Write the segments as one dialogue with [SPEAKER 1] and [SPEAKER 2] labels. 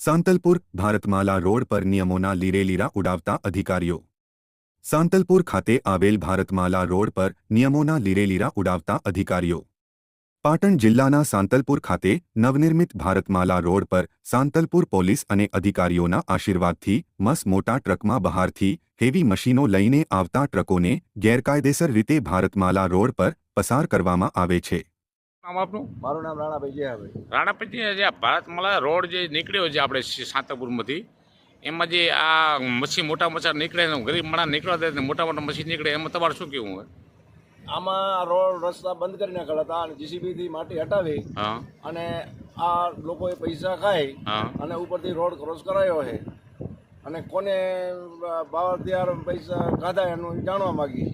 [SPEAKER 1] Santalpur, Bharatmala road પર નિયમોના લીરેલીરા ઉડાવતા અધિકારીઓ. સાંતલપુર ખાતે આવેલ ભારતમાલા રોડ પર નિયમોના લીરેલીરા ઉડાવતા અધિકારીઓ. પાટણ જિલ્લાના સાંતલપુર ખાતે નવનિર્મિત ભારતમાલા રોડ પર સાંતલપુર પોલીસ અને અધિકારીઓના આશીર્વાદથી મસ મોટા ટ્રકમાં બહારથી હેવી મશીનો લઈને આવતા ટ્રકોને ગેરકાયદેસર રીતે ભારતમાલા રોડ પર પસાર કરવામાં આવે છે.
[SPEAKER 2] નામ આપનું?
[SPEAKER 3] મારું નામ રાણાભાઈ જયાભાઈ
[SPEAKER 2] રાણાપતિ જે આ ભારતમાલા રોડ જે નીકળ્યો છે આપણે સાંતરપુરમાંથી એમાં જે આ મચ્છી મોટા મચ્છા નીકળે ને ગરીબ માણસ નીકળવા દે ને મોટા મોટા મચ્છી નીકળે એમાં તમારે શું કેવું હોય?
[SPEAKER 3] આમાં રોડ રસ્તા બંધ કરી નાખેલા હતા અને જીસીબી થી માટી હટાવી અને આ લોકોએ પૈસા ખાઈ અને ઉપરથી રોડ ક્રોસ કરાયો છે. અને કોને બાવર પૈસા ખાધા એનું જાણવા માંગી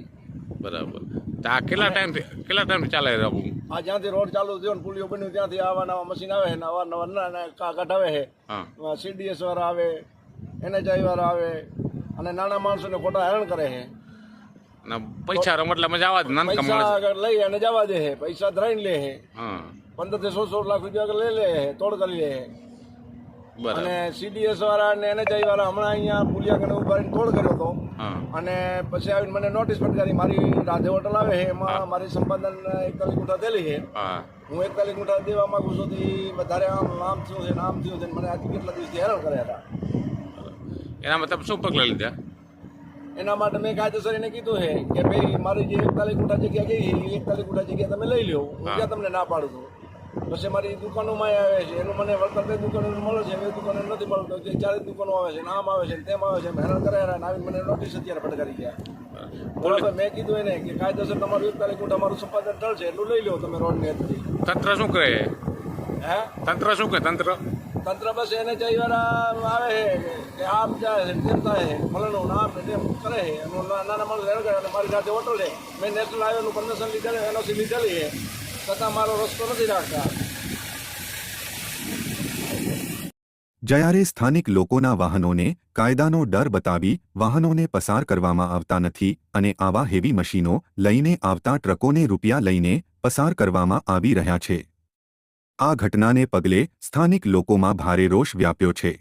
[SPEAKER 2] બરાબર. તો આ કેટલા ટાઈમથી કેટલા ટાઈમથી ચાલે છે આપણું
[SPEAKER 3] આ જ્યાંથી રોડ ચાલુ થયો ને પુલિયો બન્યું ત્યાંથી આવા નવા મશીન આવે છે નવા નવા ના કઢાવે છે. સીડીએસ વાળા આવે એનએચઆઈ વાળા આવે અને નાના માણસોને ખોટા હેરાન કરે છે.
[SPEAKER 2] અને પૈસા રમતલામાં જવા જ નાનકા
[SPEAKER 3] પૈસા લઈ અને જવા દે છે પૈસા ધરાઈને લે છે. પંદરથી સોળ સોળ લાખ રૂપિયા લઈ લે છે તોડ કરી લે છે. અને સીડીએસ વાળા અને એનએચઆઈ વાળા હમણાં અહીંયા પુલિયા કને ઊભા તોડ કર્યો હતો.
[SPEAKER 2] હા.
[SPEAKER 3] અને પછી આવીને મને નોટિસ ફટકારી મારી રાધે હોટલ આવે છે એમાં મારી સંપાદન એકતાલીસ ગુંઠા થયેલી છે.
[SPEAKER 2] હા.
[SPEAKER 3] એકતાલીસ ગુંઠા દેવા માંગુ છું તો વધારે આમ નામ થયું છે નામ થયું છે મને આજે કેટલા દિવસથી હેરાન કર્યા હતા.
[SPEAKER 2] એના મતલબ શું પગલાં લીધા?
[SPEAKER 3] એના માટે મેં કાયદેસર એને કીધું છે કે ભાઈ મારી જે એકતાલીસ ગુંઠા જગ્યા ગઈ એકતાલીસ ગુંઠા જગ્યા તમે લઈ લો હું ક્યાં તમને ના પાડું છું. પછી મારી દુકાનોમાં આવે છે. એનું મને વળતર તે દુકાનો મળે છે એ દુકાનો નથી મળતો. જે ચારે દુકાનો આવે છે નામ આમ આવે છે તેમ આવે છે. હેરાન કર્યા આવીને મને નોટિસ અત્યારે ફટકારી ગયા. બરાબર મેં કીધું એને કે કાયદેસર તમારું એકતાલીસ ગુંઠા મારું સંપાદન ઢળશે એટલું લઈ લો તમે રોડની અંદરથી
[SPEAKER 2] તંત્ર શું કહે?
[SPEAKER 3] હે?
[SPEAKER 2] તંત્ર શું કહે? તંત્ર?
[SPEAKER 3] તંત્ર બસ એને જઈ આવે છે કે આમ જાય છે તેમ થાય છે. ફલાણું નામ ને તેમ કરે છે. નાના માણસ હેરાન કરે અને મારી સાથે હોટલ છે મેં નેશનલ હાઈવેનું પરમિશન લીધેલું એનઓસી લીધેલી છે.
[SPEAKER 1] જ્યારે સ્થાનિક લોકોના વાહનોને કાયદાનો ડર બતાવી વાહનોને પસાર કરવામાં આવતા નથી અને આવા હેવી મશીનો લઈને આવતા ટ્રકોને રૂપિયા લઈને પસાર કરવામાં આવી રહ્યા છે. આ ઘટનાને પગલે સ્થાનિક લોકોમાં ભારે રોષ વ્યાપ્યો છે.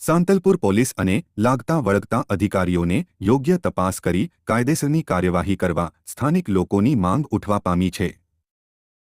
[SPEAKER 1] સાંતલપુર પોલીસ અને લાગતા વળગતા અધિકારીઓને યોગ્ય તપાસ કરી કાયદેસરની કાર્યવાહી કરવા સ્થાનિક લોકોની માંગ ઉઠવા પામી છે.